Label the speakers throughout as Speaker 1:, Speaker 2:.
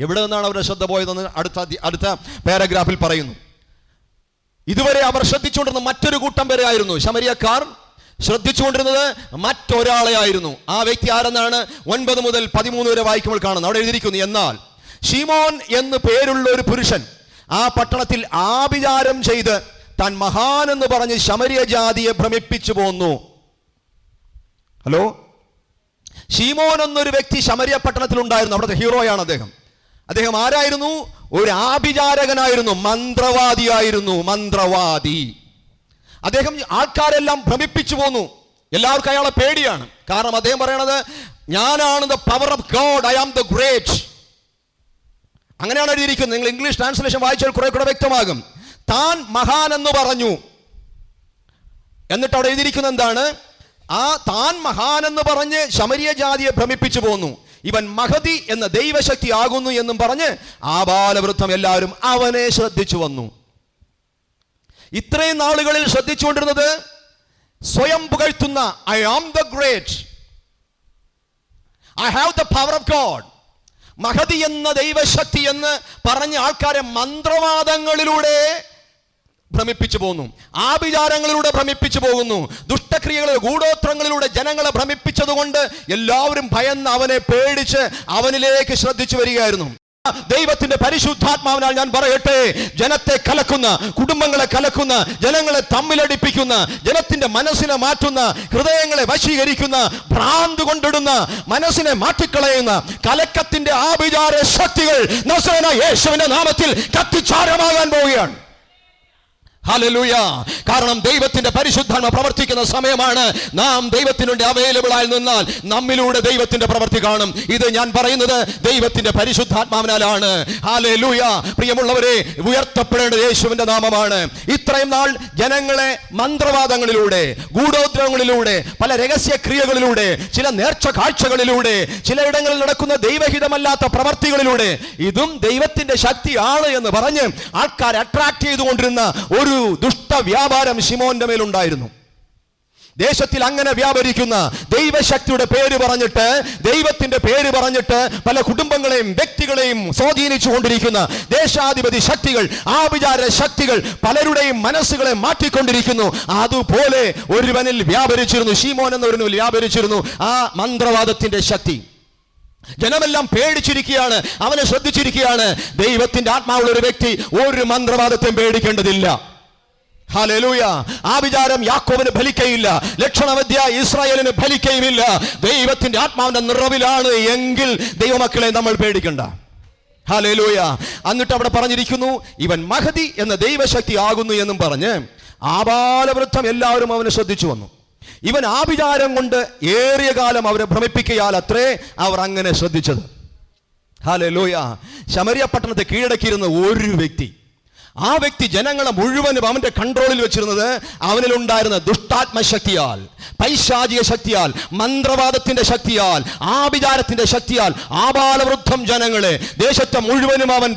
Speaker 1: എവിടെ നിന്നാണ് അവരുടെ ശ്രദ്ധ പോയതെന്ന് അടുത്ത അടുത്ത പാരഗ്രാഫിൽ പറയുന്നു. ഇതുവരെ അവർ ശ്രദ്ധിച്ചുകൊണ്ടിരുന്ന മറ്റൊരു കൂട്ടം പേരെ ആയിരുന്നു. ശമരിയക്കാർ ശ്രദ്ധിച്ചുകൊണ്ടിരുന്നത് മറ്റൊരാളെ ആയിരുന്നു. ആ വ്യക്തി ആരെന്നാണ്? ഒൻപത് മുതൽ പതിമൂന്ന് വരെ വായിക്കുമ്പോൾ കാണുന്നത് അവിടെ എഴുതിയിരിക്കുന്നു എന്നാൽ ഷിമോൻ എന്ന് പേരുള്ള ഒരു പുരുഷൻ ആ പട്ടണത്തിൽ ആഭിചാരം ചെയ്ത് താൻ മഹാൻ എന്ന് പറഞ്ഞ് ശമരിയ ജാതിയെ ഭ്രമിപ്പിച്ചു പോന്നു. ഹലോ? ഷീമോൻ എന്നൊരു വ്യക്തി ശമരിയ പട്ടണത്തിൽ ഉണ്ടായിരുന്നു അവിടുത്തെ ഹീറോയാണ് അദ്ദേഹം. അദ്ദേഹം ആരായിരുന്നു? ഒരു ആഭിചാരകനായിരുന്നു മന്ത്രവാദിയായിരുന്നു മന്ത്രവാദി. അദ്ദേഹം ആൾക്കാരെല്ലാം ഭ്രമിപ്പിച്ചു പോന്നു. എല്ലാവർക്കും അയാളെ പേടിയാണ്. കാരണം അദ്ദേഹം പറയണത് ഞാനാണ് the power of God I am the great അങ്ങനെയാണ് എഴുതിയിരിക്കുന്നത്. നിങ്ങൾ ഇംഗ്ലീഷ് ട്രാൻസ്ലേഷൻ വായിച്ചാൽ കുറെ കൂടെ വ്യക്തമാകും. താൻ മഹാൻ എന്ന് പറഞ്ഞു. എന്നിട്ട് അവിടെ എഴുതിയിരിക്കുന്നത് എന്താണ്? ആ താൻ മഹാൻ എന്ന് പറഞ്ഞ് ശമരിയ ജാതിയെ ഭ്രമിപ്പിച്ചു പോന്നു. ഇവൻ മഹതി എന്ന ദൈവശക്തി ആകുന്നു എന്നും പറഞ്ഞ് ആ ബാലവൃദ്ധം എല്ലാവരും അവനെ ശ്രദ്ധിച്ചു വന്നു. ഇത്രയും നാളുകളിൽ ശ്രദ്ധിച്ചുകൊണ്ടിരുന്നത് സ്വയം പുകഴ്ത്തുന്ന I am the great I have the power of God മഹതി എന്ന ദൈവശക്തി എന്ന് പറഞ്ഞ ആൾക്കാരെ മന്ത്രവാദങ്ങളിലൂടെ ഭ്രമിപ്പിച്ചു പോകുന്നു ആഭിചാരങ്ങളിലൂടെ ഭ്രമിപ്പിച്ചു പോകുന്നു. ദുഷ്ടക്രിയകളെ ഗൂഢോത്രങ്ങളിലൂടെ ജനങ്ങളെ ഭ്രമിപ്പിച്ചതുകൊണ്ട് എല്ലാവരും ഭയന്ന് അവനെ പേടിച്ച് അവനിലേക്ക് ശ്രദ്ധിച്ചു വരികയായിരുന്നു. ദൈവത്തിന്റെ പരിശുദ്ധാത്മാവിനാൽ ഞാൻ പറയട്ടെ ജനത്തെ കലക്കുന്ന കുടുംബങ്ങളെ കലക്കുന്ന ജനങ്ങളെ തമ്മിലടിപ്പിക്കുന്ന ജനത്തിന്റെ മനസ്സിനെ മാറ്റുന്ന ഹൃദയങ്ങളെ വശീകരിക്കുന്ന ഭ്രാന്ത് കൊണ്ടിടുന്ന മനസ്സിനെ മാറ്റിക്കളയുന്ന കലക്കത്തിന്റെ ആഭിചാര ശക്തികൾ യേശുവിന്റെ നാമത്തിൽ കത്തിച്ചാരമാകാൻ പോവുകയാണ്. ഹല്ലേലൂയ. കാരണം ദൈവത്തിന്റെ പരിശുദ്ധാത്മ പ്രവർത്തിക്കുന്ന സമയമാണ്. നാം ദൈവത്തിനുണ്ട് അവൈലബിൾ ആയി നിന്നാൽ നമ്മിലൂടെ ദൈവത്തിന്റെ പ്രവർത്തി കാണും. ഇത് ഞാൻ പറയുന്നത് ദൈവത്തിന്റെ പരിശുദ്ധാത്മാവിനാലാണ്. ഹലലൂയ പ്രിയമുള്ളവരെ ഉയർത്തപ്പെടേണ്ടത് യേശുവിന്റെ നാമമാണ്. ഇത്രയും നാൾ ജനങ്ങളെ മന്ത്രവാദങ്ങളിലൂടെ ഗൂഢോദ്രവങ്ങളിലൂടെ പല രഹസ്യ ക്രിയകളിലൂടെ ചില നേർച്ച കാഴ്ചകളിലൂടെ ചിലയിടങ്ങളിൽ നടക്കുന്ന ദൈവഹിതമല്ലാത്ത പ്രവർത്തികളിലൂടെ ഇതും ദൈവത്തിന്റെ ശക്തിയാണ് എന്ന് പറഞ്ഞ് ആൾക്കാരെ അട്രാക്ട് ചെയ്തുകൊണ്ടിരുന്ന ഒരു ദുഷ്ട വ്യാപാരം ഷിമോന്റെ മേലുണ്ടായിരുന്നു. ദേശത്തിൽ അങ്ങനെ വ്യാപരിക്കുന്ന ദൈവശക്തിയുടെ പേര് പറഞ്ഞിട്ട് ദൈവത്തിന്റെ പേര് പറഞ്ഞിട്ട് പല കുടുംബങ്ങളെയും വ്യക്തികളെയും സ്വാധീനിച്ചു കൊണ്ടിരിക്കുന്ന ദേശാധിപതി ശക്തികൾ ആഭിചാര ശക്തികൾ പലരുടെയും മനസ്സുകളെ മാറ്റിക്കൊണ്ടിരിക്കുന്നു. അതുപോലെ ഒരുവനിൽ വ്യാപരിച്ചിരുന്നു ഷീമോൻ എന്നൊരുവനിൽ വ്യാപരിച്ചിരുന്നു ആ മന്ത്രവാദത്തിന്റെ ശക്തി. ജനമെല്ലാം പേടിച്ചിരിക്കുകയാണ് അവനെ ശ്രദ്ധിച്ചിരിക്കുകയാണ്. ദൈവത്തിന്റെ ആത്മാവുള്ള ഒരു വ്യക്തി ഒരു മന്ത്രവാദത്തെയും പേടിക്കേണ്ടതില്ല. ഹല്ലേലൂയ ആ വിചാരം യാക്കോബിന് ഫലിക്കയില്ല. ലക്ഷണവദ്യ ഇസ്രായേലിന് ഫലിക്കയുമില്ല. ദൈവത്തിന്റെ ആത്മാവിന്റെ നിറവിലാണ് എങ്കിൽ ദൈവമക്കളെ നമ്മൾ പേടിക്കണ്ട. ഹല്ലേലൂയ എന്നിട്ട് അവിടെ പറഞ്ഞിരിക്കുന്നു ഇവൻ മഹതി എന്ന ദൈവശക്തി ആകുന്നു എന്നും പറഞ്ഞ് ആബാലവൃദ്ധം എല്ലാവരും അവനെ ശ്രദ്ധിച്ചു വന്നു. ഇവൻ ആ വിചാരം കൊണ്ട് ഏറിയ കാലം അവരെ ഭ്രമിപ്പിക്കയാൽ അത്രേ അവർ അങ്ങനെ ശ്രദ്ധിച്ചത്. ഹാലൂയ ശമരിയ പട്ടണത്തെ കീഴടക്കിയിരുന്ന ഒരു വ്യക്തി ആ വ്യക്തി ജനങ്ങളെ മുഴുവനും അവന്റെ കൺട്രോളിൽ വെച്ചിരുന്നത് അവനിലുണ്ടായിരുന്ന ദുഷ്ടാത്മശക്തിയാൽ പൈശാചിക ശക്തിയാൽ മന്ത്രവാദത്തിന്റെ ശക്തിയാൽ ആഭിചാരത്തിന്റെ ശക്തിയാൽ ആബാലവൃദ്ധം ജനങ്ങളെ ദേശത്തെ മുഴുവനും അവൻ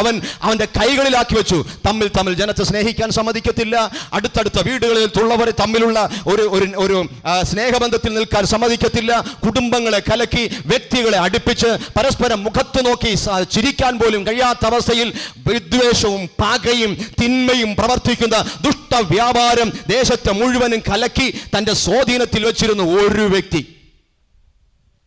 Speaker 1: അവൻ അവന്റെ കൈകളിലാക്കി വെച്ചു. തമ്മിൽ തമ്മിൽ ജനത്തെ സ്നേഹിക്കാൻ സമ്മതിക്കത്തില്ല. അടുത്തടുത്ത വീടുകളിൽ തുള്ളവർ തമ്മിലുള്ള ഒരു ഒരു ഒരു സ്നേഹബന്ധത്തിൽ നിൽക്കാൻ സമ്മതിക്കത്തില്ല. കുടുംബങ്ങളെ കലക്കി വ്യക്തികളെ അടുപ്പിച്ച് പരസ്പരം മുഖത്ത് നോക്കി ചിരിക്കാൻ പോലും കഴിയാത്ത അവസ്ഥയിൽ വിദ്വേഷവും പകയും തിന്മയും പ്രവർത്തിക്കുന്ന ദുഷ്ട വ്യാപാരം ദേശത്തെ മുഴുവനും കലക്കി തന്റെ സ്വാധീനത്തിൽ വെച്ചിരുന്ന ഒരു വ്യക്തി.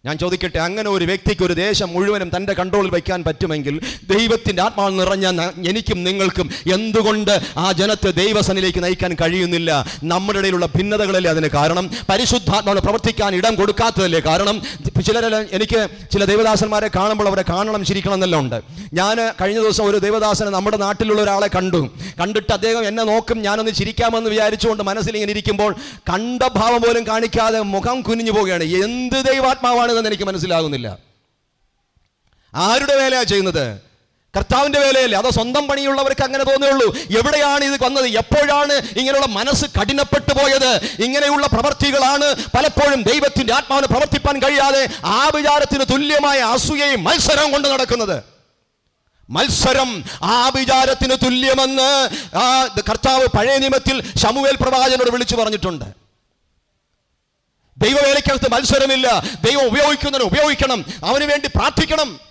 Speaker 1: ഞാൻ ചോദിക്കട്ടെ അങ്ങനെ ഒരു വ്യക്തിക്ക് ഒരു ദേശം മുഴുവനും തന്റെ കൺട്രോളിൽ വയ്ക്കാൻ പറ്റുമെങ്കിൽ ദൈവത്തിന്റെ ആത്മാവ് നിറഞ്ഞ എനിക്കും നിങ്ങൾക്കും എന്തുകൊണ്ട് ആ ജനത്തെ ദൈവസനിലേക്ക് നയിക്കാൻ കഴിയുന്നില്ല? നമ്മുടെ ഇടയിലുള്ള ഭിന്നതകളല്ലേ അതിന് കാരണം? പരിശുദ്ധാത്മാവിനെ പ്രവർത്തിക്കാൻ ഇടം കൊടുക്കാത്തതല്ലേ കാരണം? ചിലരെല്ലാം എനിക്ക് ചില ദൈവദാസന്മാരെ കാണുമ്പോൾ അവരെ കാണണം ചിരിക്കണം എന്നെല്ലാം ഉണ്ട്. ഞാൻ കഴിഞ്ഞ ദിവസം ഒരു ദൈവദാസനെ നമ്മുടെ നാട്ടിലുള്ള ഒരാളെ കണ്ടു. കണ്ടിട്ട് അദ്ദേഹം എന്നെ നോക്കും ഞാനൊന്ന് ചിരിക്കാമെന്ന് വിചാരിച്ചുകൊണ്ട് മനസ്സിൽ ഇങ്ങനെ ഇരിക്കുമ്പോൾ കണ്ട ഭാവം പോലും കാണിക്കാതെ മുഖം കുനിഞ്ഞു പോവുകയാണ്. എന്ത് ദൈവാത്മാവാണെന്ന് എനിക്ക് മനസ്സിലാകുന്നില്ല. ആരുടെ വേലയാണ് ചെയ്യുന്നത്? കർത്താവിന്റെ വേലയല്ലേ? അതോ സ്വന്തം പണിയുള്ളവർക്ക് അങ്ങനെ തോന്നുകയുള്ളൂ? എവിടെയാണ് ഇത് വന്നത്? എപ്പോഴാണ് ഇങ്ങനെയുള്ള മനസ്സ് കഠിനപ്പെട്ടു പോയത്? ഇങ്ങനെയുള്ള പ്രവർത്തികളാണ് പലപ്പോഴും ദൈവത്തിന്റെ ആത്മാവിനെ പ്രവർത്തിപ്പാൻ കഴിയാതെ ആ വിചാരത്തിന് തുല്യമായ അസൂയയും മത്സരം കൊണ്ട് നടക്കുന്നത്. മത്സരം ആ വിചാരത്തിന് തുല്യമെന്ന് കർത്താവ് പഴയ നിയമത്തിൽ ശമുവേൽ പ്രവാചനോട് വിളിച്ചു പറഞ്ഞിട്ടുണ്ട്. ദൈവവേലയ്ക്കകത്ത് മത്സരമില്ല. ദൈവം ഉപയോഗിക്കുന്നതിന് ഉപയോഗിക്കണം. അവന് വേണ്ടി പ്രാർത്ഥിക്കണം.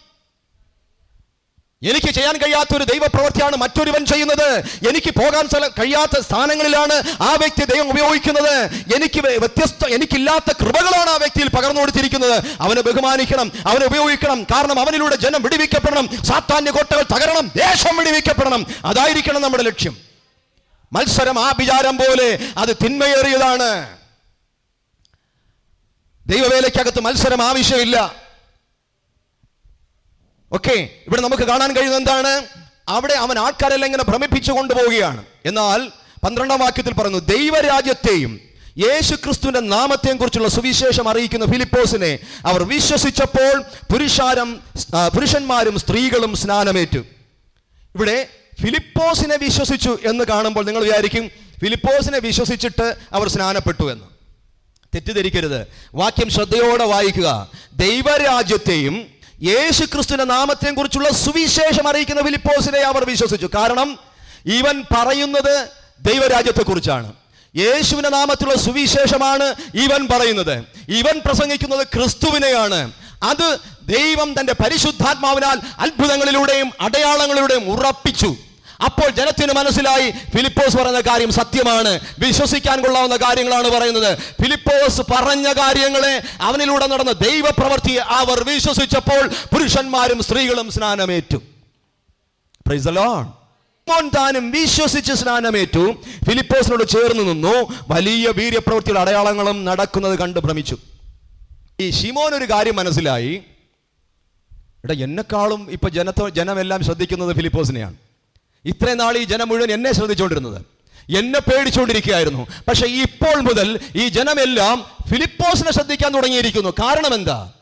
Speaker 1: എനിക്ക് ചെയ്യാൻ കഴിയാത്ത ഒരു ദൈവപ്രവൃത്തിയാണ് മറ്റൊരുവൻ ചെയ്യുന്നത്. എനിക്ക് പോകാൻ കഴിയാത്ത സ്ഥാനങ്ങളിലാണ് ആ വ്യക്തി ദൈവം ഉപയോഗിക്കുന്നത്. എനിക്ക് വ്യ- വ്യത്യസ്ത എനിക്കില്ലാത്ത കൃപകളാണ് ആ വ്യക്തിയിൽ പകർന്നു കൊടുത്തിരിക്കുന്നത്. അവനെ ബഹുമാനിക്കണം അവനെ ഉപയോഗിക്കണം. കാരണം അവനിലൂടെ ജനം വിടിവിക്കപ്പെടണം. സാത്താന്യ കോട്ടകൾ തകരണം. ദേശം വിടിവിക്കപ്പെടണം. അതായിരിക്കണം നമ്മുടെ ലക്ഷ്യം. മത്സരം ആ വിചാരം പോലെ അത് തിന്മയേറിയതാണ്. ദൈവവേലയ്ക്കകത്ത് മത്സരം ആവശ്യമില്ല. ഓക്കെ ഇവിടെ നമുക്ക് കാണാൻ കഴിയുന്നത് എന്താണ്? അവിടെ അവൻ ആൾക്കാരെല്ലാം ഇങ്ങനെ ഭ്രമിപ്പിച്ചു കൊണ്ടുപോവുകയാണ്. എന്നാൽ പന്ത്രണ്ടാം വാക്യത്തിൽ പറഞ്ഞു ദൈവരാജ്യത്തെയും യേശു ക്രിസ്തുവിന്റെ നാമത്തെയും കുറിച്ചുള്ള സുവിശേഷം അറിയിക്കുന്ന ഫിലിപ്പോസിനെ അവർ വിശ്വസിച്ചപ്പോൾ പുരുഷാരം പുരുഷന്മാരും സ്ത്രീകളും സ്നാനമേറ്റു. ഇവിടെ ഫിലിപ്പോസിനെ വിശ്വസിച്ചു എന്ന് കാണുമ്പോൾ നിങ്ങൾ വിചാരിക്കും ഫിലിപ്പോസിനെ വിശ്വസിച്ചിട്ട് അവർ സ്നാനപ്പെട്ടു എന്ന്. തെറ്റിദ്ധരിക്കരുത്. വാക്യം ശ്രദ്ധയോടെ വായിക്കുക. ദൈവരാജ്യത്തെയും യേശു ക്രിസ്തുവിന്റെ നാമത്തെയും കുറിച്ചുള്ള സുവിശേഷം അറിയിക്കുന്ന ഫിലിപ്പോസിനെ അവർ വിശ്വസിച്ചു. കാരണം ഇവൻ പറയുന്നത് ദൈവരാജ്യത്തെക്കുറിച്ചാണ്. യേശുവിന്റെ നാമത്തിലുള്ള സുവിശേഷമാണ് ഇവൻ പറയുന്നത്. ഇവൻ പ്രസംഗിക്കുന്നത് ക്രിസ്തുവിനെയാണ്. അത് ദൈവം തന്റെ പരിശുദ്ധാത്മാവിനാൽ അത്ഭുതങ്ങളിലൂടെയും അടയാളങ്ങളിലൂടെയും ഉറപ്പിച്ചു. അപ്പോൾ ജനത്തിന് മനസ്സിലായി ഫിലിപ്പോസ് പറഞ്ഞ കാര്യം സത്യമാണ്. വിശ്വസിക്കാൻ കൊള്ളാവുന്ന കാര്യങ്ങളാണ് പറയുന്നത്. ഫിലിപ്പോസ് പറഞ്ഞ കാര്യങ്ങളെ അവനിലൂടെ നടന്ന ദൈവപ്രവൃത്തി അവർ വിശ്വസിച്ചപ്പോൾ പുരുഷന്മാരും സ്ത്രീകളും സ്നാനമേറ്റു. ശിമോൻ താനും വിശ്വസിച്ച് സ്നാനമേറ്റു. ഫിലിപ്പോസിനോട് ചേർന്ന് നിന്നു. വലിയ വീര്യപ്രവൃത്തിയുടെ അടയാളങ്ങളും നടക്കുന്നത് കണ്ട് ഭ്രമിച്ചു. ഈ ഷിമോൻ ഒരു കാര്യം മനസ്സിലായി. എന്നെക്കാളും ഇപ്പൊ ജനത്തോ ജനമെല്ലാം ശ്രദ്ധിക്കുന്നത് ഫിലിപ്പോസിനെയാണ്. ഇത്രയും നാൾ ഈ ജനം മുഴുവൻ എന്നെ ശ്രദ്ധിച്ചുകൊണ്ടിരുന്നത്. എന്നെ പേടിച്ചുകൊണ്ടിരിക്കുകയായിരുന്നു. പക്ഷേ ഇപ്പോൾ മുതൽ ഈ ജനമെല്ലാം ഫിലിപ്പോസിനെ ശ്രദ്ധിക്കാൻ തുടങ്ങിയിരിക്കുന്നു. കാരണം എന്താ?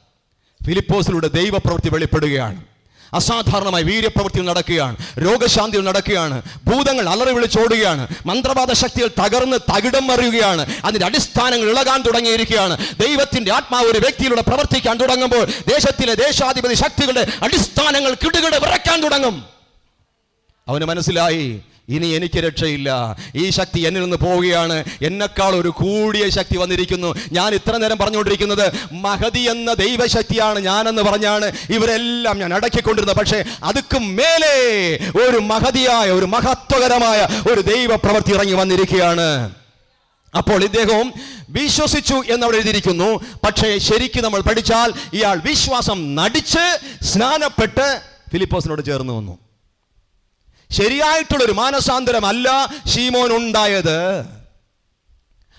Speaker 1: ഫിലിപ്പോസിലൂടെ ദൈവപ്രവൃത്തി വെളിപ്പെടുകയാണ്. അസാധാരണമായി വീര്യപ്രവൃത്തികൾ നടക്കുകയാണ്. രോഗശാന്തികൾ നടക്കുകയാണ്. ഭൂതങ്ങൾ അലറി വിളിച്ചോടുകയാണ് മന്ത്രവാദ ശക്തികൾ തകർന്ന് തകിടം മറിയുകയാണ്. അതിന്റെ അടിസ്ഥാനങ്ങൾ ഇളകാൻ തുടങ്ങിയിരിക്കുകയാണ്. ദൈവത്തിന്റെ ആത്മാവ് ഒരു വ്യക്തിയിലൂടെ പ്രവർത്തിക്കാൻ തുടങ്ങുമ്പോൾ ദേശത്തിലെ ദേശാധിപതി ശക്തികളുടെ അടിസ്ഥാനങ്ങൾ കിടുകിട വിറയ്ക്കാൻ തുടങ്ങും. അവന് മനസ്സിലായി ഇനി എനിക്ക് രക്ഷയില്ല. ഈ ശക്തി എന്നിൽ നിന്ന് പോവുകയാണ്. എന്നെക്കാൾ ഒരു കൂടിയ ശക്തി വന്നിരിക്കുന്നു. ഞാൻ ഇത്ര നേരം പറഞ്ഞുകൊണ്ടിരിക്കുന്നത് മഹതി എന്ന ദൈവശക്തിയാണ് ഞാനെന്ന് പറഞ്ഞാണ്. ഇവരെല്ലാം ഞാൻ അടക്കിക്കൊണ്ടിരുന്നത്. പക്ഷേ അതുക്കും മേലെ ഒരു മഹതിയായ ഒരു മഹത്വകരമായ ഒരു ദൈവ പ്രവൃത്തി ഇറങ്ങി വന്നിരിക്കുകയാണ്. അപ്പോൾ ഇദ്ദേഹവും വിശ്വസിച്ചു എന്നവിടെ എഴുതിയിരിക്കുന്നു. പക്ഷേ ശരിക്കും നമ്മൾ പഠിച്ചാൽ ഇയാൾ വിശ്വാസം നടിച്ച് സ്നാനപ്പെട്ട് ഫിലിപ്പോസിനോട് ചേർന്ന് വന്നു. ശരിയായിട്ടുള്ള ഒരു മാനസാന്തരമല്ല ഷീമോൻ ഉണ്ടായത്.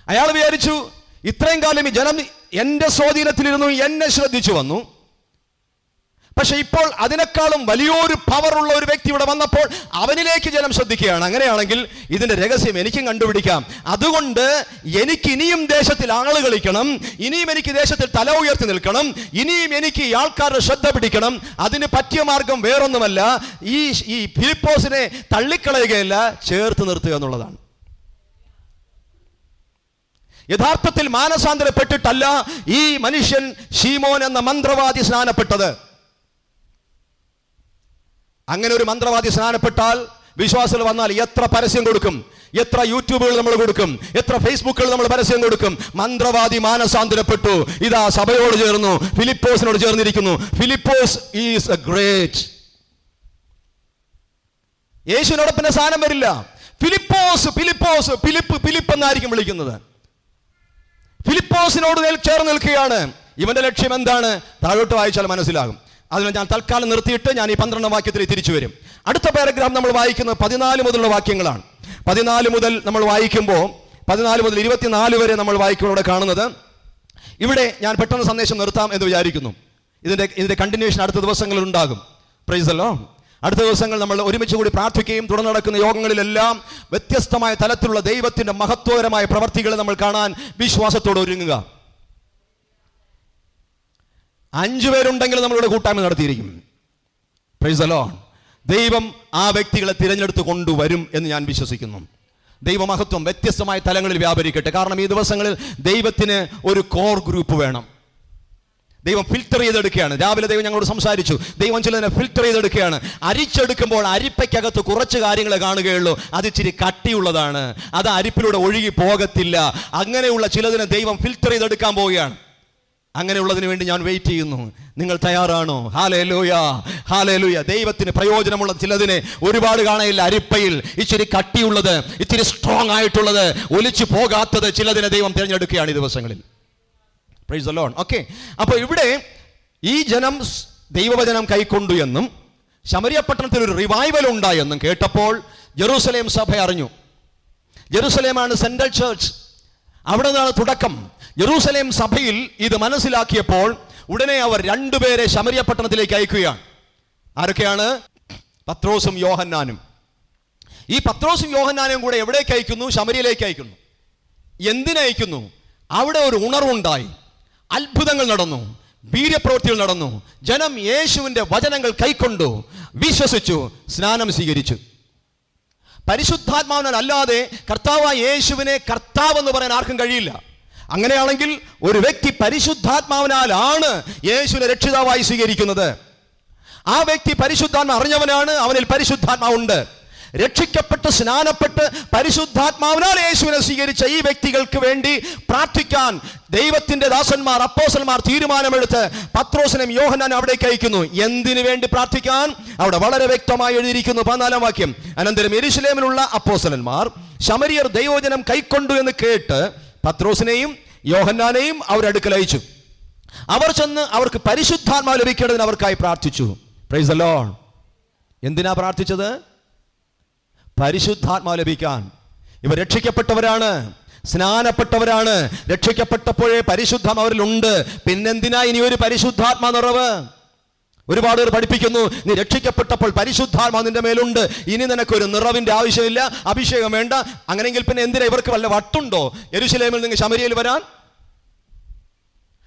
Speaker 1: അയാൾ വിചാരിച്ചു ഇത്രയും കാലം ഈ ജനം എന്റെ സ്വാധീനത്തിലിരുന്നു എന്നെ ശ്രദ്ധിച്ചു വന്നു. പക്ഷെ ഇപ്പോൾ അതിനേക്കാളും വലിയൊരു പവറുള്ള ഒരു വ്യക്തി ഇവിടെ വന്നപ്പോൾ അവനിലേക്ക് ജനം ശ്രദ്ധിക്കുകയാണ്. അങ്ങനെയാണെങ്കിൽ ഇതിന്റെ രഹസ്യം എനിക്കും കണ്ടുപിടിക്കാം. അതുകൊണ്ട് എനിക്ക് ഇനിയും ദേശത്തിൽ ആൾ കളിക്കണം. ഇനിയും എനിക്ക് ദേശത്തിൽ തല ഉയർത്തി നിൽക്കണം. ഇനിയും എനിക്ക് ഈ ആൾക്കാരുടെ ശ്രദ്ധ പിടിക്കണം. അതിന് പറ്റിയ മാർഗം വേറൊന്നുമല്ല. ഈ ഈ ഫിലിപ്പോസിനെ തള്ളിക്കളയുകയല്ല ചേർത്ത് നിർത്തുക എന്നുള്ളതാണ്. യഥാർത്ഥത്തിൽ മാനസാന്തരപ്പെട്ടിട്ടല്ല ഈ മനുഷ്യൻ ഷീമോൻ എന്ന മന്ത്രവാദി സ്നാനപ്പെട്ടത്. അങ്ങനെ ഒരു മന്ത്രവാദി സ്നാനപ്പെട്ടാൽ വിശ്വാസികൾ വന്നാൽ എത്ര പരസ്യം കൊടുക്കും? എത്ര യൂട്യൂബുകൾ നമ്മൾ കൊടുക്കും? എത്ര ഫേസ്ബുക്കുകൾ നമ്മൾ പരസ്യം കൊടുക്കും? മന്ത്രവാദി മാനസാന്തരപ്പെട്ടു. ഇതാ സഭയോട് ചേർന്നു. ഫിലിപ്പോസിനോട് ചേർന്നിരിക്കുന്നു. Philipose is a great. യേശുവിനോടൊപ്പം സാധനം വരില്ല. ഫിലിപ്പോസ് ഫിലിപ്പോസ് ഫിലിപ്പ് ഫിലിപ്പ് എന്നായിരിക്കും വിളിക്കുന്നത്. ഫിലിപ്പോസിനോട് ചേർന്ന് നിൽക്കുകയാണ്. ഇവന്റെ ലക്ഷ്യം എന്താണ്? താഴോട്ട് വായിച്ചാൽ മനസ്സിലാകും. അതിന് ഞാൻ തൽക്കാലം നിർത്തിയിട്ട് ഞാൻ ഈ പന്ത്രണ്ടാം വാക്യത്തിൽ തിരിച്ചു വരും. അടുത്ത പാരഗ്രാഫ് നമ്മൾ വായിക്കുന്നത് പതിനാല് മുതലുള്ള വാക്യങ്ങളാണ്. പതിനാല് മുതൽ നമ്മൾ വായിക്കുമ്പോൾ പതിനാല് മുതൽ ഇരുപത്തിനാല് വരെ നമ്മൾ വായിക്കുമ്പോൾ ഇവിടെ കാണുന്നത് ഇവിടെ ഞാൻ പെട്ടെന്ന് സന്ദേശം നിർത്താം എന്ന് വിചാരിക്കുന്നു. ഇതിന്റെ ഇതിന്റെ കണ്ടിന്യൂഷൻ അടുത്ത ദിവസങ്ങളിൽ ഉണ്ടാകും. പ്രൈസല്ലോ അടുത്ത ദിവസങ്ങൾ നമ്മൾ ഒരുമിച്ച് കൂടി പ്രാർത്ഥിക്കുകയും തുടർന്ന് നടക്കുന്ന യോഗങ്ങളിലെല്ലാം വ്യത്യസ്തമായ തലത്തിലുള്ള ദൈവത്തിന്റെ മഹത്വകരമായ പ്രവർത്തികൾ നമ്മൾ കാണാൻ വിശ്വാസത്തോടെ ഒരുങ്ങുക. അഞ്ചു പേരുണ്ടെങ്കിൽ നമ്മളിവിടെ കൂട്ടായ്മ നടത്തിയിരിക്കും. പ്രൈസ്. ദൈവം ആ വ്യക്തികളെ തിരഞ്ഞെടുത്ത് കൊണ്ടുവരും എന്ന് ഞാൻ വിശ്വസിക്കുന്നു. ദൈവമഹത്വം വ്യത്യസ്തമായ തലങ്ങളിൽ വ്യാപരിക്കട്ടെ. കാരണം ഈ ദിവസങ്ങളിൽ ദൈവത്തിന് ഒരു കോർ ഗ്രൂപ്പ് വേണം. ദൈവം ഫിൽറ്റർ ചെയ്തെടുക്കുകയാണ്. രാവിലെ ദൈവം ഞങ്ങളോട് സംസാരിച്ചു. ദൈവം ചിലതിനെ ഫിൽറ്റർ ചെയ്തെടുക്കുകയാണ്. അരിച്ചെടുക്കുമ്പോൾ അരിപ്പയ്ക്കകത്ത് കുറച്ച് കാര്യങ്ങളെ കാണുകയുള്ളൂ. അത് ഇച്ചിരി കട്ടിയുള്ളതാണ്. അത് അരിപ്പിലൂടെ ഒഴുകി പോകത്തില്ല. അങ്ങനെയുള്ള ചിലതിനെ ദൈവം ഫിൽറ്റർ ചെയ്തെടുക്കാൻ പോവുകയാണ്. അങ്ങനെയുള്ളതിന് വേണ്ടി ഞാൻ വെയിറ്റ് ചെയ്യുന്നു. നിങ്ങൾ തയ്യാറാണോ? ഹാലേ ലൂയ ഹാലേ ലൂയ ദൈവത്തിന് പ്രയോജനമുള്ള ചിലതിനെ ഒരുപാട് കാണയില്ല. അരിപ്പയിൽ ഇച്ചിരി കട്ടിയുള്ളത് ഇച്ചിരി സ്ട്രോങ് ആയിട്ടുള്ളത് ഒലിച്ചു പോകാത്തത് ചിലതിനെ ദൈവം തിരഞ്ഞെടുക്കുകയാണ് ഈ ദിവസങ്ങളിൽ. പ്രൈസ് അലോൺ ഓക്കെ അപ്പോൾ ഇവിടെ ഈ ജനം ദൈവവചനം കൈക്കൊണ്ടു എന്നും ശമരിയ പട്ടണത്തിൽ ഒരു റിവൈവൽ ഉണ്ടായെന്നും കേട്ടപ്പോൾ ജെറൂസലേം സഭ അറിഞ്ഞു. ജെറൂസലേമാണ് സെൻട്രൽ ചേർച്ച് അവിടെ നിന്നാണ് തുടക്കം. ജെറൂസലേം സഭയിൽ ഇത് മനസ്സിലാക്കിയപ്പോൾ ഉടനെ അവർ രണ്ടുപേരെ ശമരിയ പട്ടണത്തിലേക്ക് അയക്കുകയാണ്. ആരൊക്കെയാണ്? പത്രോസും യോഹന്നാനും. ഈ പത്രോസും യോഹന്നാനും കൂടെ എവിടേക്ക് അയക്കുന്നു? ശമരിയിലേക്ക് അയക്കുന്നു. എന്തിനയക്കുന്നു അവിടെ ഒരു ഉണർവുണ്ടായി. അത്ഭുതങ്ങൾ നടന്നു. വീര്യപ്രവൃത്തികൾ നടന്നു. ജനം യേശുവിന്റെ വചനങ്ങൾ കൈക്കൊണ്ടു വിശ്വസിച്ചു സ്നാനം സ്വീകരിച്ചു. പരിശുദ്ധാത്മാവിനാൽ അല്ലാതെ കർത്താവായ യേശുവിനെ കർത്താവ് എന്ന് പറയാൻ ആർക്കും കഴിയില്ല. അങ്ങനെയാണെങ്കിൽ ഒരു വ്യക്തി പരിശുദ്ധാത്മാവിനാലാണ് യേശുവിനെ രക്ഷിതാവായി സ്വീകരിക്കുന്നത്. ആ വ്യക്തി പരിശുദ്ധാത്മ അറിഞ്ഞവനാണ് അവനിൽ പരിശുദ്ധാത്മാവുണ്ട്. രക്ഷിക്കപ്പെട്ട് സ്നാനപ്പെട്ട് പരിശുദ്ധാത്മാവിനാൽ യേശുവിനെ സ്വീകരിച്ച ഈ വ്യക്തികൾക്ക് വേണ്ടി പ്രാർത്ഥിക്കാൻ ദൈവത്തിന്റെ ദാസന്മാർ അപ്പോസന്മാർ തീരുമാനമെടുത്ത് പത്രോസിനും യോഹനാനും അവിടേക്ക് അയക്കുന്നു. എന്തിനു വേണ്ടി പ്രാർത്ഥിക്കാൻ? അവിടെ വളരെ വ്യക്തമായി എഴുതിയിരിക്കുന്നു പതിനാലാം വാക്യം. അനന്തരം എരിശിലേമിലുള്ള അപ്പോസലന്മാർ ശമരിയർ ദൈവോജനം കൈക്കൊണ്ടു എന്ന് കേട്ട് പത്രോസിനെയും യോഹന്നാനെയും അവരടുക്കൽ അയച്ചു. അവർ ചെന്ന് അവർക്ക് പരിശുദ്ധാത്മാവ് ലഭിക്കേണ്ടതിന് അവർക്കായി പ്രാർത്ഥിച്ചു. പ്രൈസ് അലോൺ എന്തിനാ പ്രാർത്ഥിച്ചത്? പരിശുദ്ധാത്മാവ് ലഭിക്കാൻ. ഇവർ രക്ഷിക്കപ്പെട്ടവരാണ് സ്നാനപ്പെട്ടവരാണ്. രക്ഷിക്കപ്പെട്ടപ്പോഴേ പരിശുദ്ധം അവരിലുണ്ട്. പിന്നെന്തിനാ ഇനി ഒരു പരിശുദ്ധാത്മാ നിറവ്? ഒരുപാട് പേർ പഠിപ്പിക്കുന്നു. നീ രക്ഷിക്കപ്പെട്ടപ്പോൾ പരിശുദ്ധാത്മാ നിന്റെ മേലുണ്ട്. ഇനി നിനക്കൊരു നിറവിന്റെ ആവശ്യമില്ല അഭിഷേകം വേണ്ട. അങ്ങനെയെങ്കിൽ പിന്നെ എന്തിനാ ഇവർക്ക് വല്ല വട്ടുണ്ടോ? യരുശലേമിൽ നിങ്ങൾ ശമരിയിൽ വരാൻ?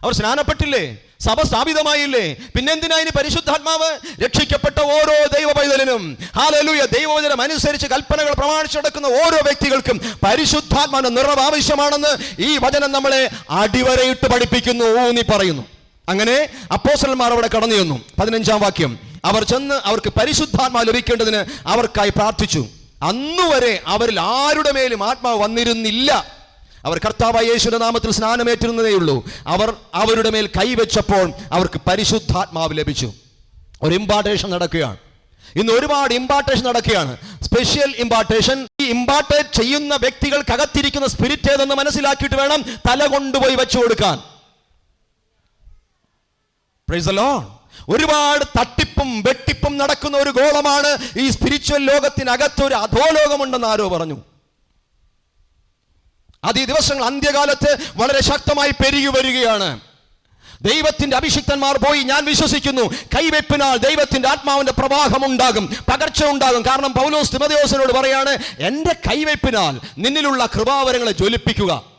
Speaker 1: അവർ സ്നാനപ്പെട്ടില്ലേ? സഭ സ്ഥാപിതമായില്ലേ? പിന്നെന്തിനാ ഇനി പരിശുദ്ധാത്മാവ്? രക്ഷിക്കപ്പെട്ട ഓരോ ദൈവ പൈതലിനും ഹാലലൂയ ദൈവവചനം അനുസരിച്ച് കൽപ്പനകൾ പ്രമാണിച്ചു നടക്കുന്ന ഓരോ വ്യക്തികൾക്കും പരിശുദ്ധാത്മാവിന്റെ നിറവ് ആവശ്യമാണെന്ന് ഈ വചനം നമ്മളെ അടിവരയിട്ട് പഠിപ്പിക്കുന്നു ഊന്നി പറയുന്നു. അങ്ങനെ അപ്പോസലന്മാർ അവിടെ കടന്നു ചെന്നു. പതിനഞ്ചാം വാക്യം. അവർ ചെന്ന് അവർക്ക് പരിശുദ്ധാത്മാവ് ലഭിക്കേണ്ടതിന് അവർക്കായി പ്രാർത്ഥിച്ചു. അന്നുവരെ അവരിൽ ആരുടെ മേലും ആത്മാവ് വന്നിരുന്നില്ല. അവർ കർത്താവ് യേശുവിന്റെ നാമത്തിൽ സ്നാനമേറ്റിരുന്നതേയുള്ളൂ അവർ അവരുടെ മേൽ കൈവച്ചപ്പോൾ അവർക്ക് പരിശുദ്ധാത്മാവ് ലഭിച്ചു. ഒരു ഇമ്പാർട്ടേഷൻ നടക്കുകയാണ്. ഇന്ന് ഒരുപാട് ഇമ്പാർട്ടേഷൻ നടക്കുകയാണ്. സ്പെഷ്യൽ ഇമ്പാർട്ടേഷൻ ഈ ഇമ്പാർട്ടേറ്റ് ചെയ്യുന്ന വ്യക്തികൾക്കകത്തിരിക്കുന്ന സ്പിരിറ്റ് ഏതെന്ന് മനസ്സിലാക്കിയിട്ട് വേണം തല കൊണ്ടുപോയി വെച്ചു കൊടുക്കാൻ. Lord. ഒരുപാട് തട്ടിപ്പും വെട്ടിപ്പും നടക്കുന്ന ഒരു ഗോളമാണ് ഈ സ്പിരിച്വൽ ലോകത്തിനകത്ത് ഒരു അധോലോകമുണ്ടെന്ന് ആരോ പറഞ്ഞു. അത് ഈ ദിവസങ്ങൾ അന്ത്യകാലത്ത് വളരെ ശക്തമായി പെരുകി വരികയാണ്. ദൈവത്തിന്റെ അഭിഷിക്തന്മാർ പോയി ഞാൻ വിശ്വസിക്കുന്നു കൈവെപ്പിനാൽ ദൈവത്തിന്റെ ആത്മാവിന്റെ പ്രവാഹം ഉണ്ടാകും പകർച്ച ഉണ്ടാകും. കാരണം പൗലോസ് തിമദേവസിനോട് പറയാണ് എന്റെ കൈവെപ്പിനാൽ നിന്നിലുള്ള കൃപാവരങ്ങളെ ജ്വലിപ്പിക്കുക.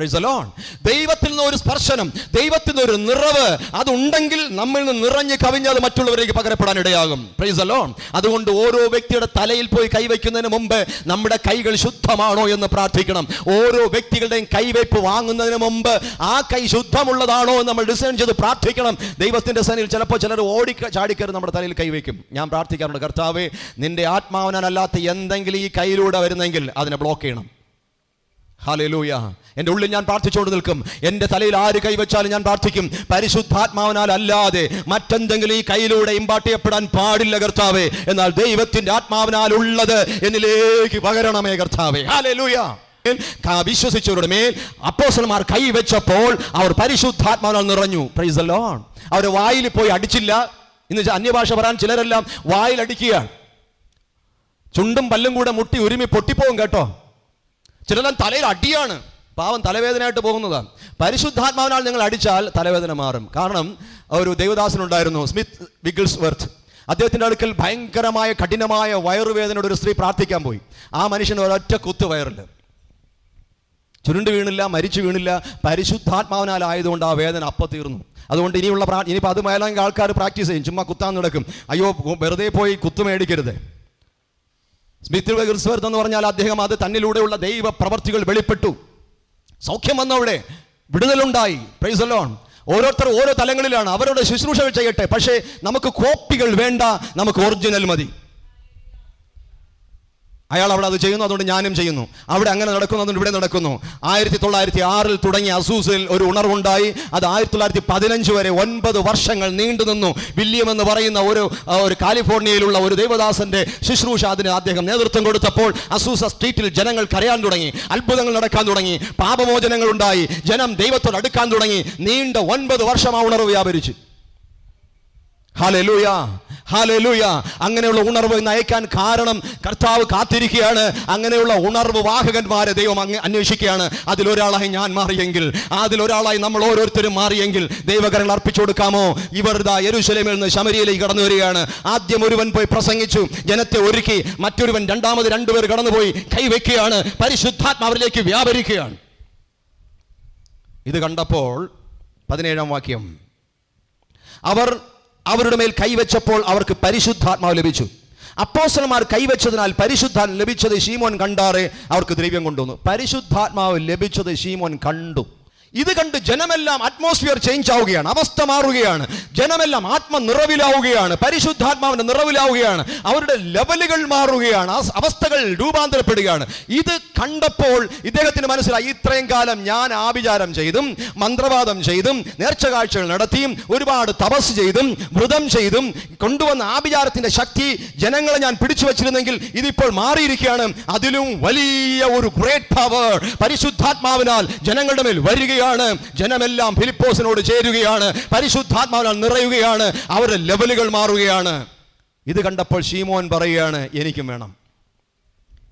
Speaker 1: Lord. ദൈവത്തിൽ നിന്ന് ഒരു സ്പർശനം ദൈവത്തിൽ നിന്ന് ഒരു നിറവ് അതുണ്ടെങ്കിൽ നമ്മിൽ നിന്ന് നിറഞ്ഞ് കവിഞ്ഞ് അത് മറ്റുള്ളവരേക്ക് പകരപ്പെടാൻ ഇടയാകും. പ്രൈസ് അലോൺ അതുകൊണ്ട് ഓരോ വ്യക്തിയുടെ തലയിൽ പോയി കൈവയ്ക്കുന്നതിന് മുമ്പ് നമ്മുടെ കൈകൾ ശുദ്ധമാണോ എന്ന് പ്രാർത്ഥിക്കണം. ഓരോ വ്യക്തികളുടെയും കൈവയ്പ് വാങ്ങുന്നതിന് മുമ്പ് ആ കൈ ശുദ്ധമുള്ളതാണോ എന്ന് നമ്മൾ ഡിസൈൻ ചെയ്ത് പ്രാർത്ഥിക്കണം. ദൈവത്തിന്റെ സനിൽ ചിലപ്പോൾ ചിലർ ഓടി ചാടിക്കയറി നമ്മുടെ തലയിൽ കൈവയ്ക്കും. ഞാൻ പ്രാർത്ഥിക്കാറുണ്ട് കർത്താവ് നിന്റെ ആത്മാവനല്ലാത്ത എന്തെങ്കിലും ഈ കയ്യിലൂടെ വരുന്നെങ്കിൽ അതിനെ ബ്ലോക്ക് ചെയ്യണം. ഹാലൂയ എന്റെ ഉള്ളിൽ ഞാൻ പ്രാർത്ഥിച്ചുകൊണ്ട് നിൽക്കും. എന്റെ തലയിൽ ആര് കൈവച്ചാലും ഞാൻ പ്രാർത്ഥിക്കും. പരിശുദ്ധാത്മാവിനാൽ അല്ലാതെ മറ്റെന്തെങ്കിലും ഈ കയ്യിലൂടെ ഇമ്പാട്ടിയപ്പെടാൻ പാടില്ല കർത്താവേ. എന്നാൽ ദൈവത്തിന്റെ ആത്മാവിനാൽ ഉള്ളത് എന്നിലേക്ക് പകരണമേ കർത്താവേ. ഹാലൂയ വിശ്വസിച്ചവരുടെ മേൽ അപ്പോസന്മാർ കൈവച്ചപ്പോൾ അവർ പരിശുദ്ധാത്മാവിനാൽ നിറഞ്ഞു. Price Lord. അവർ വായിൽ പോയി അടിച്ചില്ല. ഇന്ന് അന്യഭാഷ പറയാൻ ചിലരെല്ലാം വായിലടിക്കുകയാണ് ചുണ്ടും പല്ലും കൂടെ മുട്ടി ഉരുമി പൊട്ടിപ്പോകും കേട്ടോ. ചിലരെല്ലാം തലയിൽ അടിയാണ്. പാവം തലവേദനയായിട്ട് പോകുന്നതാണ് പരിശുദ്ധാത്മാവിനാൽ നിങ്ങൾ അടിച്ചാൽ തലവേദന മാറും. കാരണം ഒരു ദേവദാസനുണ്ടായിരുന്നു സ്മിത്ത് വിഗിൾസ് വെർത്ത് അദ്ദേഹത്തിന്റെ അടുക്കൽ ഭയങ്കരമായ കഠിനമായ വയറുവേദനയോട് ഒരു സ്ത്രീ പ്രാർത്ഥിക്കാൻ പോയി. ആ മനുഷ്യൻ ഒരൊറ്റ കുത്ത് വയറിൽ ചുരുണ്ട് വീണില്ല മരിച്ചു വീണില്ല പരിശുദ്ധാത്മാവിനാൽ ആയതുകൊണ്ട് ആ വേദന അപ്പം തീർന്നു. അതുകൊണ്ട് ഇനിയുള്ള പ്രാ ഇനിയിപ്പോൾ അത് മേലെങ്കിൽ ആൾക്കാർ പ്രാക്ടീസ് ചെയ്യും. ചുമ്മാ കുത്താൻ നടക്കും. അയ്യോ വെറുതെ പോയി കുത്ത് മേടിക്കരുത്. സ്മിത്ത് ഗിർസ്വർത്ത് എന്ന് പറഞ്ഞാൽ അദ്ദേഹം അത് തന്നിലൂടെയുള്ള ദൈവ പ്രവർത്തികൾ വെളിപ്പെട്ടു. സൗഖ്യം വന്നവിടെ വിടുതലുണ്ടായി. പ്രൈസ് ലോൺ ഓരോരുത്തർ ഓരോ തലങ്ങളിലാണ്. അവരുടെ ശുശ്രൂഷകൾ ചെയ്യട്ടെ. പക്ഷേ നമുക്ക് കോപ്പികൾ വേണ്ട നമുക്ക് ഒറിജിനൽ മതി. അയാൾ അവിടെ അത് ചെയ്യുന്നു അതുകൊണ്ട് ഞാനും ചെയ്യുന്നു. അവിടെ അങ്ങനെ നടക്കുന്നു അതുകൊണ്ട് ഇവിടെ നടക്കുന്നു. ആയിരത്തി തൊള്ളായിരത്തി ആറിൽ തുടങ്ങിയ അസൂസിൽ ഒരു ഉണർവുണ്ടായി. അത് ആയിരത്തി തൊള്ളായിരത്തി പതിനഞ്ച് വരെ ഒൻപത് വർഷങ്ങൾ നീണ്ടു നിന്നു. വില്യം എന്ന് പറയുന്ന ഒരു ഒരു കാലിഫോർണിയയിലുള്ള ഒരു ദേവദാസന്റെ ശുശ്രൂഷ അതിന് അദ്ദേഹം നേതൃത്വം കൊടുത്തപ്പോൾ അസൂസ സ്ട്രീറ്റിൽ ജനങ്ങൾ കരയാൻ തുടങ്ങി അത്ഭുതങ്ങൾ നടക്കാൻ തുടങ്ങി പാപമോചനങ്ങൾ ഉണ്ടായി ജനം ദൈവത്തോട് അടുക്കാൻ തുടങ്ങി. നീണ്ട ഒൻപത് വർഷം ആ ഉണർവ് വ്യാപരിച്ചു. ഹാലൂയ ഹാലൂയ അങ്ങനെയുള്ള ഉണർവ് നയിക്കാൻ കാരണം കർത്താവ് കാത്തിരിക്കുകയാണ്. അങ്ങനെയുള്ള ഉണർവ് വാഹകന്മാരെ ദൈവം അങ്ങ് അന്വേഷിക്കുകയാണ്. അതിലൊരാളായി ഞാൻ മാറിയെങ്കിൽ അതിലൊരാളായി നമ്മൾ ഓരോരുത്തരും മാറിയെങ്കിൽ ദൈവകരങ്ങൾ അർപ്പിച്ചു കൊടുക്കാമോ? ഇവർ ദാ യെരൂശലേമിൽ നിന്ന് ശമരിയിലേക്ക് കടന്നു വരികയാണ്. ആദ്യം ഒരുവൻ പോയി പ്രസംഗിച്ചു ജനത്തെ ഒരുക്കി മറ്റൊരുവൻ രണ്ടാമത് രണ്ടുപേർ കടന്നുപോയി കൈവയ്ക്കുകയാണ് പരിശുദ്ധാത്മാവിലേക്ക് വ്യാപരിക്കുകയാണ്. ഇത് കണ്ടപ്പോൾ പതിനേഴാം വാക്യം. അവർ അവരുടെ മേൽ കൈവച്ചപ്പോൾ അവർക്ക് പരിശുദ്ധാത്മാവ് ലഭിച്ചു. അപ്പോസ്റ്റർമാർ കൈവച്ചതിനാൽ പരിശുദ്ധ ലഭിച്ചത് ഷീമോൻ കണ്ടാറെ അവർക്ക് ദ്രവ്യം കൊണ്ടുവന്നു. പരിശുദ്ധാത്മാവ് ലഭിച്ചത് ഷീമോൻ കണ്ടു. ഇത് കണ്ട് ജനമെല്ലാം അറ്റ്മോസ്ഫിയർ ചേഞ്ച് ആവുകയാണ്. അവസ്ഥ മാറുകയാണ്. ജനമെല്ലാം ആത്മ നിറവിലാവുകയാണ് പരിശുദ്ധാത്മാവിന്റെ നിറവിലാവുകയാണ്. അവരുടെ ലെവലുകൾ മാറുകയാണ്. അവസ്ഥകൾ രൂപാന്തരപ്പെടുകയാണ്. ഇത് കണ്ടപ്പോൾ ഇദ്ദേഹത്തിന് മനസ്സിലായി ഇത്രയും കാലം ഞാൻ ആഭിചാരം ചെയ്തും മന്ത്രവാദം ചെയ്തും നേർച്ച കാഴ്ചകൾ നടത്തിയും ഒരുപാട് തപസ് ചെയ്തും വ്രതം ചെയ്തും കൊണ്ടുവന്ന ആഭിചാരത്തിന്റെ ശക്തി ജനങ്ങളെ ഞാൻ പിടിച്ചു വച്ചിരുന്നെങ്കിൽ ഇതിപ്പോൾ മാറിയിരിക്കുകയാണ്. അതിലും വലിയ ഒരു ഗ്രേറ്റ് പവർ പരിശുദ്ധാത്മാവിനാൽ ജനങ്ങളുടെ മേൽ വരികയാണ്. ജനമെല്ലാം ഫിലിപ്പോസിനോട് ചേരുകയാണ്. പരിശുദ്ധാത്മാവിനാൽ നിറയുകയാണ്. അവരുടെ ലെവലുകൾ മാറുകയാണ്. ഇത് കണ്ടപ്പോൾ ഷീമോൻ പറയുകയാണ് എനിക്കും വേണം.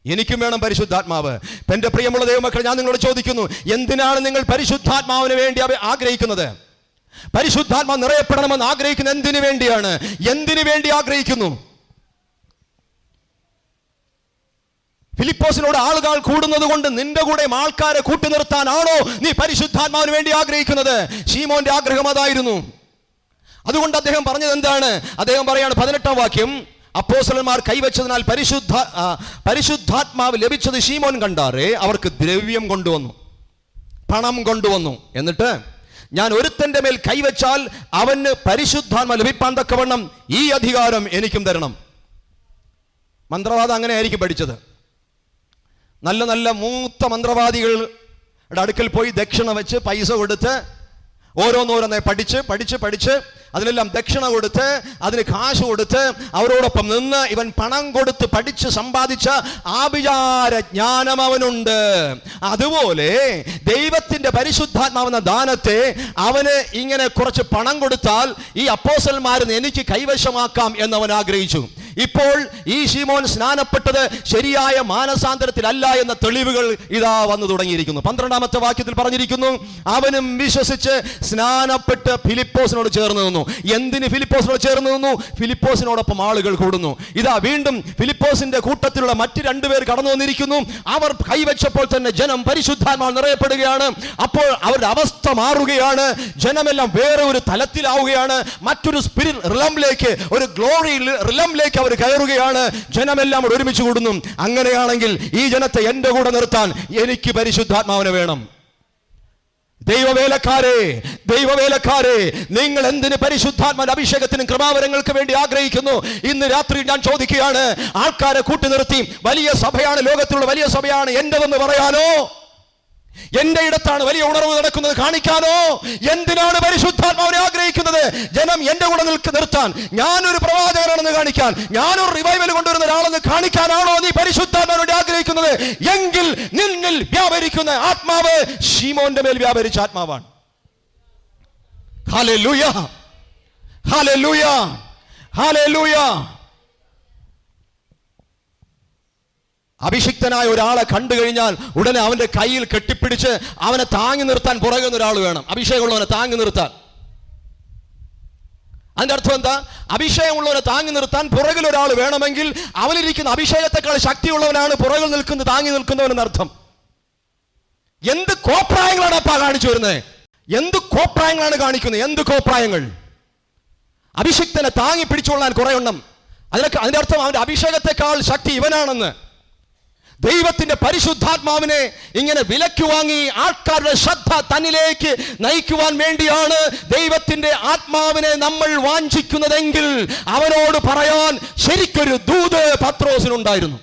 Speaker 1: എനിക്കും വേണം പരിശുദ്ധാത്മാവ്. എന്റെ പ്രിയമുള്ള ദൈവമക്കൾ ഞാൻ നിങ്ങളോട് ചോദിക്കുന്നു എന്തിനാണ് നിങ്ങൾ പരിശുദ്ധാത്മാവിന് വേണ്ടി ആഗ്രഹിക്കുന്നത്? പരിശുദ്ധാത്മാവ് നിറയപ്പെടണമെന്ന് ആഗ്രഹിക്കുന്ന എന്തിനു വേണ്ടിയാണ്? എന്തിനു വേണ്ടി ആഗ്രഹിക്കുന്നു? ഫിലിപ്പോസിനോട് ആളുകൾ കൂടുന്നത് കൊണ്ട് നിന്റെ കൂടെ ആൾക്കാരെ കൂട്ടി നിർത്താനാണോ നീ പരിശുദ്ധാത്മാവിന് വേണ്ടി ആഗ്രഹിക്കുന്നത്? ഷീമോന്റെ ആഗ്രഹം അതായിരുന്നു. അതുകൊണ്ട് അദ്ദേഹം പറഞ്ഞത് എന്താണ്? അദ്ദേഹം പറയാണ് പതിനെട്ടാം വാക്യം അപ്പോസലന്മാർ കൈവച്ചതിനാൽ പരിശുദ്ധ പരിശുദ്ധാത്മാവ് ലഭിച്ചത് ഷീമോൻ കണ്ടാറേ അവർക്ക് ദ്രവ്യം കൊണ്ടുവന്നു പണം കൊണ്ടുവന്നു. എന്നിട്ട് ഞാൻ ഒരുത്തന്റെ മേൽ കൈവച്ചാൽ അവന് പരിശുദ്ധാത്മ ലഭിപ്പാൻ തക്കവണ്ണം ഈ അധികാരം എനിക്കും തരണം. മന്ത്രവാദം അങ്ങനെ ആയിരിക്കും പഠിച്ചത്. നല്ല നല്ല മൂത്ത മന്ത്രവാദികളുടെ അടുക്കൽ പോയി ദക്ഷിണ വെച്ച് പൈസ കൊടുത്ത് ഓരോന്നോരോന്നെ പഠിച്ച് പഠിച്ച് പഠിച്ച് അതിനെല്ലാം ദക്ഷിണ കൊടുത്ത് അതിന് കാശ് കൊടുത്ത് അവരോടൊപ്പം നിന്ന് ഇവൻ പണം കൊടുത്ത് പഠിച്ച് സമ്പാദിച്ച ആഭിചാര ജ്ഞാനം അവനുണ്ട്. അതുപോലെ ദൈവത്തിന്റെ പരിശുദ്ധാത്മാവെന്ന ദാനത്തെ അവന് ഇങ്ങനെ കുറച്ച് പണം കൊടുത്താൽ ഈ അപ്പോസന്മാരിൽ എനിക്ക് കൈവശമാക്കാം എന്ന് അവൻ ആഗ്രഹിച്ചു. ഇപ്പോൾ ഈ ഷീമോൻ സ്നാനപ്പെട്ടത് ശരിയായ മാനസാന്തരത്തിലല്ല എന്ന തെളിവുകൾ ഇതാ വന്നു തുടങ്ങിയിരിക്കുന്നു. പന്ത്രണ്ടാമത്തെ വാക്യത്തിൽ പറഞ്ഞിരിക്കുന്നു അവനും വിശ്വസിച്ച് സ്നാനപ്പെട്ട് ഫിലിപ്പോസിനോട് ചേർന്ന് നിന്നു. എന്തിന് ഫിലിപ്പോസിനോട് ചേർന്ന് നിന്നു? ഫിലിപ്പോസിനോടൊപ്പം ആളുകൾ കൂടുന്നു. ഇതാ വീണ്ടും ഫിലിപ്പോസിന്റെ കൂട്ടത്തിലുള്ള മറ്റ് രണ്ടുപേർ കടന്നു വന്നിരിക്കുന്നു. അവർ കൈവച്ചപ്പോൾ തന്നെ ജനം പരിശുദ്ധാത്മാവ് നിറയപ്പെടുകയാണ്. അപ്പോൾ അവരുടെ അവസ്ഥ മാറുകയാണ്. ജനമെല്ലാം വേറെ ഒരു തലത്തിലാവുകയാണ്. മറ്റൊരു സ്പിരിറ്റ് റിലംലേക്ക് ഒരു ഗ്ലോറി റിലംലേക്ക് അവർ കയറുകയാണ്. ജനമെല്ലാം കൂടെ ഒരുമിച്ച് കൂടുന്നു. അങ്ങനെയാണെങ്കിൽ ഈ ജനത്തെ എന്റെ കൂടെ നിർത്താൻ എനിക്ക് പരിശുദ്ധാത്മാവിനെ വേണം. ദൈവവേലക്കാരെ ദൈവവേലക്കാരെ നിങ്ങൾ എന്തിന് പരിശുദ്ധാത്മാന്റെ അഭിഷേകത്തിനും കൃപാവരങ്ങൾക്ക് വേണ്ടി ആഗ്രഹിക്കുന്നു? ഇന്ന് രാത്രി ഞാൻ ചോദിക്കുകയാണ് ആൾക്കാരെ കൂട്ടി നിർത്തി വലിയ സഭയാണ് ലോകത്തിലുള്ള വലിയ സഭയാണ് എന്റെതെന്ന് പറയാനോ? എന്റെ ഇടത്താണ് വലിയ ഉണർവ് നടക്കുന്നത്. കാണിക്കാനോ? എന്തിനാണ് പരിശുദ്ധാത്മാവിനെ ആഗ്രഹിക്കുന്നത്? ജനം എന്റെ കൂടെ നിൽക്ക് നിർത്താൻ. ഞാനൊരു പ്രവാചകനാണെന്ന് കാണിക്കാൻ. ഞാനൊരു റിവൈവൽ കൊണ്ടുവരുന്ന ഒരാളെന്ന് കാണിക്കാനാണോ നീ പരിശുദ്ധാത്മാവിനോട് ആഗ്രഹിക്കുന്നത്? എങ്കിൽ നിന്നിൽ വ്യാപരിക്കുന്ന ആത്മാവ് ഷീമോന്റെ മേൽ വ്യാപരിച്ച ആത്മാവാണ്. ഹാലേ ലൂയാ ഹാലേ ലൂയാ ഹാലേ ഹാലൂയ അഭിഷിക്തനായ ഒരാളെ കണ്ടു കഴിഞ്ഞാൽ ഉടനെ അവന്റെ കയ്യിൽ കെട്ടിപ്പിടിച്ച് അവനെ താങ്ങി നിർത്താൻ പുറകെ ഒരാൾ വേണം. അഭിഷേകമുള്ളവനെ താങ്ങി നിർത്താൻ. അതിന്റെ അർത്ഥം എന്താ? അഭിഷേകമുള്ളവനെ താങ്ങി നിർത്താൻ പുറകിൽ ഒരാൾ വേണമെങ്കിൽ അവനിരിക്കുന്ന അഭിഷേകത്തെക്കാൾ ശക്തിയുള്ളവനാണ് പുറകിൽ നിൽക്കുന്നത് താങ്ങി നിൽക്കുന്നവൻ എന്നർത്ഥം. എന്ത് കോപ്രായങ്ങളാണ് അപ്പാ കാണിച്ചു വരുന്നത്? എന്ത് കോപ്രായങ്ങളാണ് കാണിക്കുന്നത്? എന്ത് കോപ്രായങ്ങൾ? അഭിഷിക്തനെ താങ്ങി പിടിച്ചുകൊള്ളാൻ കുറെ എണ്ണം. അതിനൊക്കെ അതിന്റെ അർത്ഥം അവന്റെ അഭിഷേകത്തെക്കാൾ ശക്തി ഇവനാണെന്ന്. ദൈവത്തിന്റെ പരിശുദ്ധാത്മാവിനെ ഇങ്ങനെ വിലക്ക് വാങ്ങി ആൾക്കാരുടെ ശ്രദ്ധ തന്നിലേക്ക് നയിക്കുവാൻ വേണ്ടിയാണ് ദൈവത്തിന്റെ ആത്മാവിനെ നമ്മൾ വാഞ്ചിക്കുന്നതെങ്കിൽ അവനോട് പറയാൻ ശരിക്കൊരു ദൂത് പത്രോസിനുണ്ടായിരുന്നു.